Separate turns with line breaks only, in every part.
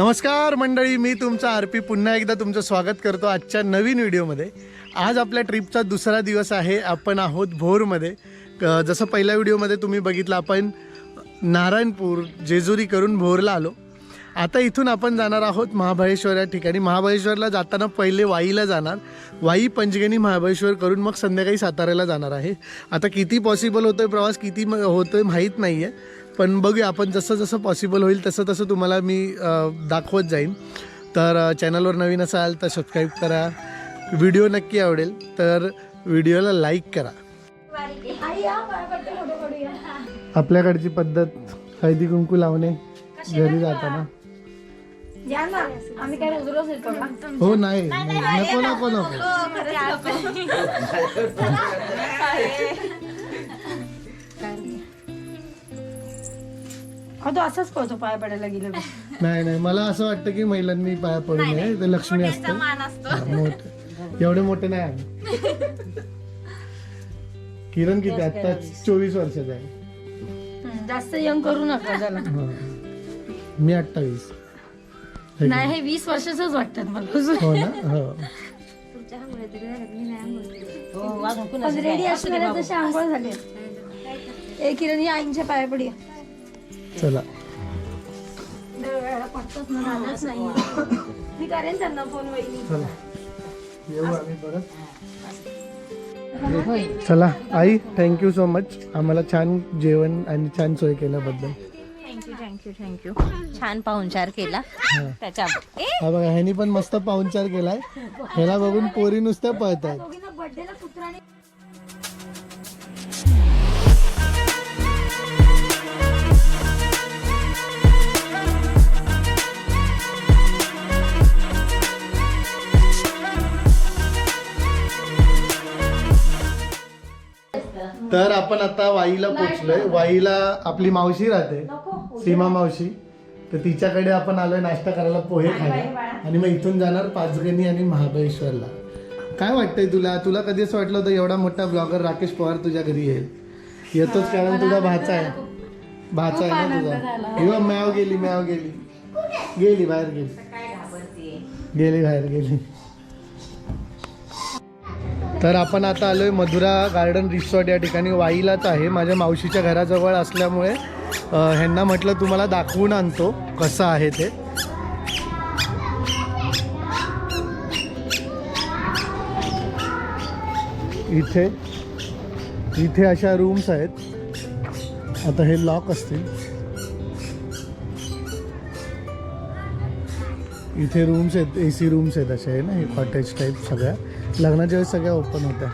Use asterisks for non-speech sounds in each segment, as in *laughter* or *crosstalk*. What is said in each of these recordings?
नमस्कार मंडळी मी तुमचा आर पी पुन्हा एकदा तुमचं स्वागत करतो आजच्या नवीन व्हिडिओमध्ये. आज आपल्या ट्रिपचा दुसरा दिवस आहे आपण आहोत भोरमध्ये. क- जसं पहिल्या व्हिडिओमध्ये तुम्ही बघितलं आपण नारायणपूर जेजुरी करून भोरला आलो. आता इथून आपण जाणार आहोत महाबळेश्वर या ठिकाणी. महाबळेश्वरला जाताना पहिले वाईला जाणार. वाई पंचगणी महाबळेश्वर करून मग संध्याकाळी साताऱ्याला जाणार आहे. आता किती पॉसिबल होतोय प्रवास किती म- होतोय माहीत नाही आहे पण बघूया आपण जसं जसं पॉसिबल होईल तसं तसं तुम्हाला मी दाखवत जाईन. तर चॅनलवर नवीन असाल तर सबस्क्राईब करा. व्हिडिओ नक्की आवडेल तर व्हिडिओला लाईक करा. आपल्याकडची पद्धत हळदी कुंकू लावणे घरी जाताना. हो नाही. नको नको नको.
अहो, तो असाच पाय पडायला गेलं.
नाही नाही मला असं वाटतं की महिलांनी पाया पडू नये ते लक्ष्मी असते. हा, मोठे. एवढे मोठे नाही आम्ही. किरण किती आता चोवीस वर्षाचा आहे.
हम्म, जास्त यंग करू नका त्याला.
हा. मी अठ्ठावीस.
नाही हे वीस वर्षाचंच वाटतात मला
हो ना? हो.
रेडी असणाऱ्या तशी आंघोळ झाली. ए किरण या आईंच्या पाया पडी
चला.
मी करेन त्यांना फोन
चला. येऊ आम्ही परत. चला. आई थँक्यू सो मच आम्हाला छान जेवण आणि छान सोय केल्याबद्दल.
थँक्यू थँक्यू थँक्यू छान पाहुणचार केला. त्याच्या ए!
हा बघा ह्यानी पण मस्त पाहुणचार केलाय. ह्याला बघून पोरी नुसत्या पळत आहेत तर आपण आता वाईला पोचलोय. वाईला आपली मावशी राहते. सीमा मावशी. तर तिच्याकडे आपण आलोय नाश्ता करायला पोहे खायला. आणि मग इथून जाणार पाचगणी आणि महाबळेश्वरला. काय वाटतंय तुला? तुला कधी असं वाटलं होतं एवढा मोठा ब्लॉगर राकेश पवार तुझ्या घरी येईल? येतोच कारण तुझा भाचा आहे. भाचा आहे ना तुझा? किंवा मॅव गेली मॅव गेली. गेली बाहेर गेली. गेली बाहेर गेली. तर आपण आता आलो आहे मधुरा गार्डन रिसॉर्ट या ठिकाणी. वाईलाच आहे. माझ्या मावशीच्या घराजवळ असल्यामुळे ह्यांना म्हटलं तुम्हाला दाखवून आणतो कसं आहे ते. इथे इथे अशा रूम्स आहेत. आता हे लॉक असतील. इथे रूम्स आहेत ए सी रूम्स आहेत अशा आहे ना? हे कॉटेज टाईप सगळ्या. लग्नाच्या वेळेस सगळ्या ओपन होत्या.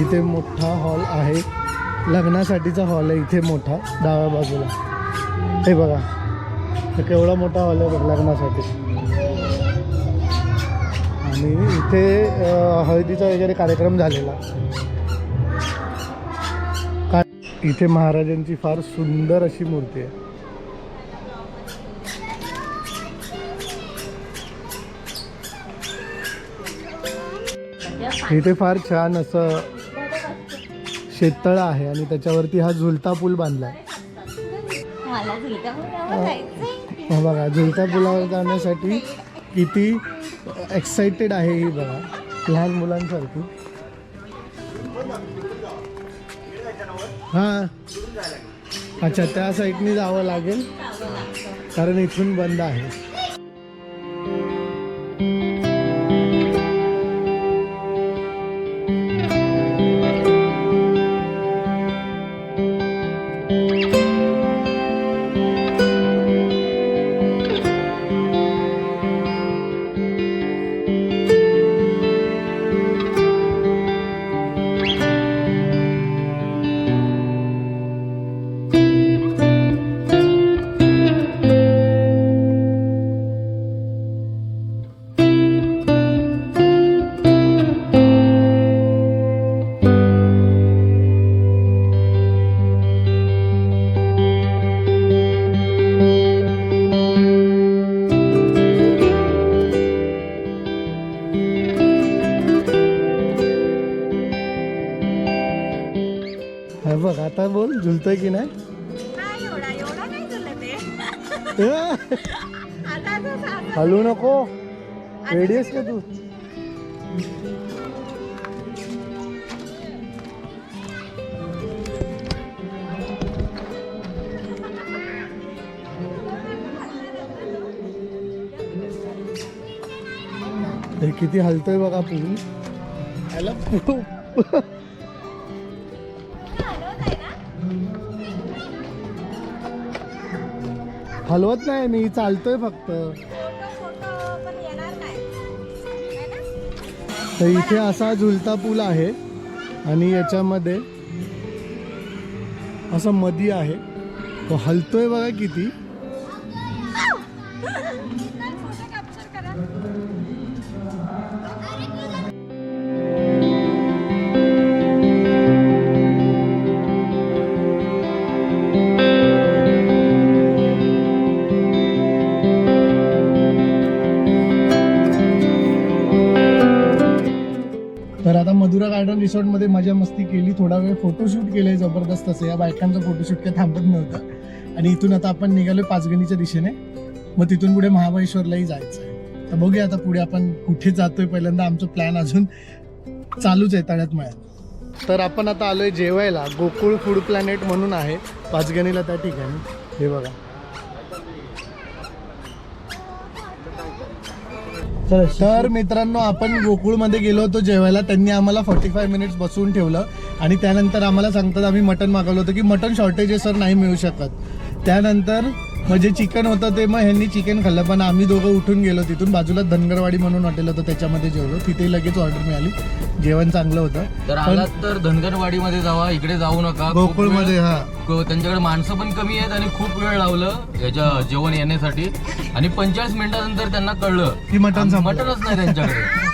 इथे मोठा हॉल आहे. लग्नासाठीचा हॉल आहे इथे मोठा डाव्या बाजूला. हे बघा. केवढा मोठा हॉल आहे बघ लग्नासाठी. आणि इथे हळदीचा वगैरे कार्यक्रम झालेला. इथे महाराजांची फार सुंदर अशी मूर्ती आहे. इथे फार छान असं शेततळ आहे आणि त्याच्यावरती हा झुलता पूल बांधलाय
झुलका मुलावर जायचंय.
हा बघा झुलता पुलावर जाण्यासाठी किती एक्साइटेड आहे ही बघा लहान मुलांसारखी. हां. अच्छा त्या साईडनी जावं लागेल कारण इथून बंद आहे. बघ आता बोल झुलतोय की नाही? हलू नको. रेडी आहेस का तू? हे किती हलतोय बघा पूल. याला *laughs* हलवत नाही मी चालतोय फक्त. तर इथे असा झुलता पूल आहे आणि याच्यामध्ये असं मधी आहे. तो हलतोय बघा किती. तर आता मधुरा गार्डन रिसॉर्टमध्ये मजा मस्ती केली. थोडा वेळ फोटोशूट केलंय जबरदस्त. असं या बायकांचा फोटोशूट काही थांबत नव्हतं. आणि इथून आता आपण निघालो पाचगणीच्या दिशेने. मग तिथून पुढे महाबळेश्वरलाही जायचं आहे तर बघूया आता पुढे आपण कुठे जातोय. पहिल्यांदा आमचं प्लॅन अजून चालूच आहे तळ्यात मळ्यात. तर आपण आता आलोय जेवायला. गोकुळ फूड प्लॅनेट म्हणून आहे. पाचगणीला त्या ठिकाणी. हे बघा. तर मित्रांनो आपण गोकुळमध्ये गेलो होतो जेवायला. त्यांनी आम्हाला फोर्टी फाय मिनिट्स बसवून ठेवलं. आणि त्यानंतर आम्हाला सांगतात आम्ही मटन मागवलं होतं की मटन शॉर्टेज सर नाही मिळू शकत. त्यानंतर मग जे चिकन होतं ते मग ह्यांनी चिकन खाल्लं. पण आम्ही दोघं उठून गेलो तिथून. बाजूला धनगरवाडी म्हणून हॉटेल होतं त्याच्यामध्ये जेवलो. तिथे लगेच ऑर्डर मिळाली. जेवण चांगलं होतं.
तर आलात तर धनगरवाडीमध्ये जावा इकडे जाऊ नका. खूप
गोकुळमध्ये
वेळ-
हा.
त्यांच्याकडे माणसं पण कमी आहेत आणि खूप वेळ लावलं याच्या जेवण येण्यासाठी. आणि पंचेचाळीस मिनिटानंतर त्यांना कळलं.
की मटण संपलं.
मटनच नाही त्यांच्याकडे. *laughs*